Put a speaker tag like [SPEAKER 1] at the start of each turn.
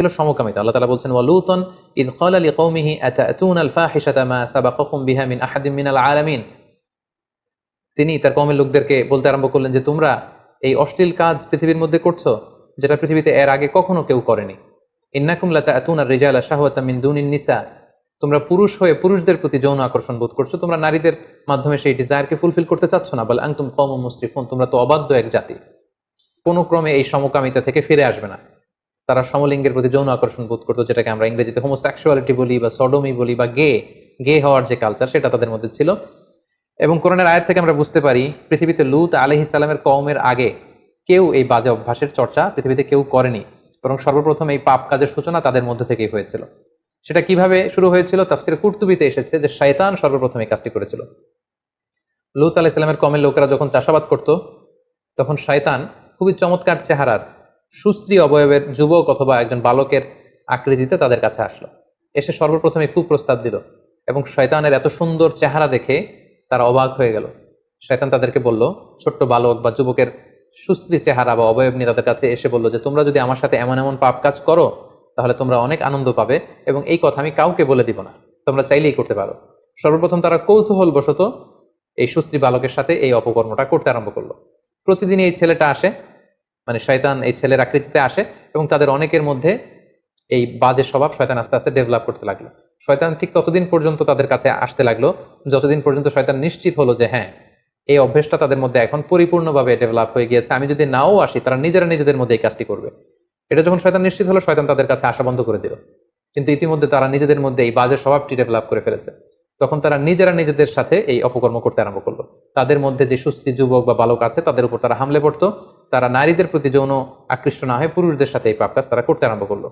[SPEAKER 1] ছিল সমকামিতা। আল্লাহ তালা বলছেন, ওয়ালুতন ইদ কল আলী কৌমিহি আতাতুন আল ফাহিশাতা মা সাবাকুম বিহা মিন আহাদিম মিনাল আলামিন। তিনি তার কমের লোকদেরকে বলতে আরম্ভ করলেন যে, তোমরা এই অশ্লীল কাজ পৃথিবীর মধ্যে করছ, যেটা পৃথিবীতে এর আগে কখনো কেউ করেনি। ইন্নাকুম লাতা আতুন আর রেজাল শাহওয়াতা মিন দুনিন নিসা। তোমরা পুরুষ হয়ে পুরুষদের প্রতি যৌন আকর্ষণ বোধ করছ, তোমরা নারীদের মাধ্যমে সেই ডিজায়ারকে ফুলফিল করতে চাচ্ছ না। বলে আংতুম কম মুসরিফুন, তোমরা তো অবাধ্য এক জাতি। কোনো ক্রমে এই সমকামিতা থেকে ফিরে আসবে না। তারা সমলিঙ্গের প্রতি যৌন আকর্ষণ বোধ করতো, যেটাকে আমরা ইংরেজিতে হোমোসেক্সুয়ালিটি বলি বা সডোমি বলি বা গে গে হওয়ার যে কালচার সেটা তাদের মধ্যে ছিল। এবং কোরআনের আয়াত থেকে আমরা বুঝতে পারি, পৃথিবীতে লুত আলহ ইসলামের কওমের আগে কেউ এই বাজে অভ্যাসের চর্চা পৃথিবীতে কেউ করেনি, বরং সর্বপ্রথম এই পাপ কাজের সূচনা তাদের মধ্যে থেকেই হয়েছিল। সেটা কীভাবে শুরু হয়েছিল? তাফসির কুর্তুবিতে এসেছে যে শয়তান সর্বপ্রথম এই কাজটি করেছিল। লুত আলাহ ইসলামের কমের লোকেরা যখন চাষাবাদ করত, তখন শয়তান খুবই চমৎকার চেহারার সুশ্রী অবয়বের যুবক অথবা একজন বালকের আকৃতিতে তাদের কাছে আসলো। এসে সর্বপ্রথমে কুপ্রস্তাব দিল এবং শয়তানের এত সুন্দর চেহারা দেখে তারা অবাক হয়ে গেল। শয়তান তাদেরকে বলল, ছোট্ট বালক বা যুবকের সুশ্রী চেহারা বা অবয়ব নিয়ে তাদের কাছে এসে বলল যে, তোমরা যদি আমার সাথে এমন এমন পাপ কাজ করো, তাহলে তোমরা অনেক আনন্দ পাবে এবং এই কথা আমি কাউকে বলে দিব না। তোমরা চাইলেই করতে পারো। সর্বপ্রথম তারা কৌতূহল বশত এই সুশ্রী বালকের সাথে এই অপকর্মটা করতে আরম্ভ করল। প্রতিদিন এই ছেলেটা আসে মানে শয়তান এই ছেলের আকৃতিতে আসে এবং তাদের অনেকের মধ্যে এই বাজে স্বভাব শয়তান আস্তে আস্তে ডেভেলপ করতে লাগল। শয়তান ঠিক ততদিন পর্যন্ত তাদের কাছে আসতে লাগল, যতদিন পর্যন্ত শয়তান নিশ্চিত হলো যে হ্যাঁ এই অভ্যেসটা তাদের মধ্যে এখন পরিপূর্ণভাবে ডেভেলপ হয়ে গিয়েছে, আমি যদি নাও আসি তারা নিজেরা নিজেদের মধ্যে এই কাজটি করবে। এটা যখন শয়তান নিশ্চিত হলো, শয়তান তাদের কাছে আসা বন্ধ করে দিল। কিন্তু ইতিমধ্যে তারা নিজেদের মধ্যে এই বাজে স্বভাবটি ডেভেলপ করে ফেলেছে। তখন তারা নিজেরা নিজেদের সাথে এই অপকর্ম করতে আরম্ভ করল। তাদের মধ্যে যে সুস্থি, যুবক বা বালক আছে, তাদের উপর তারা হামলে পড়তো। তারা নারীদের প্রতি যৌন আকৃষ্ট না হয় পুরুষদের সাথে এই পাপ কাজ তারা করতে আরম্ভ করল।